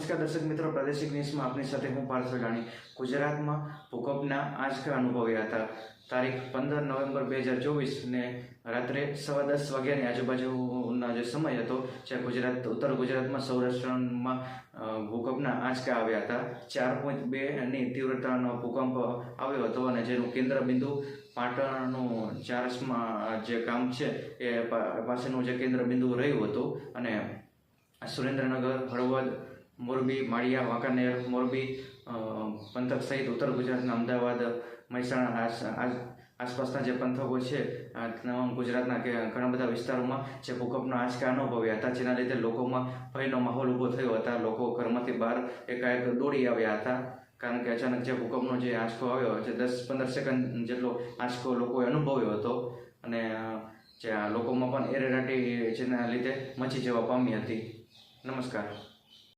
નમસ્કાર દર્શક મિત્રો, પ્રાદેશિક ન્યૂઝમાં આપની સાથે હું પાર્થ જાણી ગુજરાતમાં ભૂકંપના આંચકા અનુભવ્યા હતા. તારીખ પંદર નવેમ્બર બે હજાર ચોવીસને રાત્રે સવા દસ વાગ્યાની આજુબાજુના જે સમય હતો, જ્યાં ગુજરાત, ઉત્તર ગુજરાતમાં સૌરાષ્ટ્રમાં ભૂકંપના આંચકા આવ્યા હતા. ચાર પોઈન્ટ બેની તીવ્રતાનો ભૂકંપ આવ્યો હતો અને જેનું કેન્દ્ર બિંદુ પાટણનું ચારસમાં જે ગામ છે, એ પાસેનું જે કેન્દ્ર બિંદુ રહ્યું હતું અને સુરેન્દ્રનગર, હળવદ મોરબી, માળિયા, વાંકાનેર, મોરબી પંથક સહિત ઉત્તર ગુજરાતના અમદાવાદ, મહેસાણા, આસ- આસ- આસપાસના જે પંથકો છે તમામ ગુજરાતના ઘણા બધા વિસ્તારોમાં જે ભૂકંપના આંચકા અનુભવ્યા હતા, જેના લીધે લોકોમાં ભયનો માહોલ ઊભો થયો હતા. લોકો ઘરમાંથી બહાર એકાએક દોડી આવ્યા હતા, કારણ કે અચાનક જે ભૂકંપનો જે આંચકો આવ્યો, જે દસ પંદર સેકન્ડ જેટલો આંચકો લોકોએ અનુભવ્યો હતો અને જે લોકોમાં પણ એરેરાટી જેના લીધે મચી જવા પામી હતી. નમસ્કાર.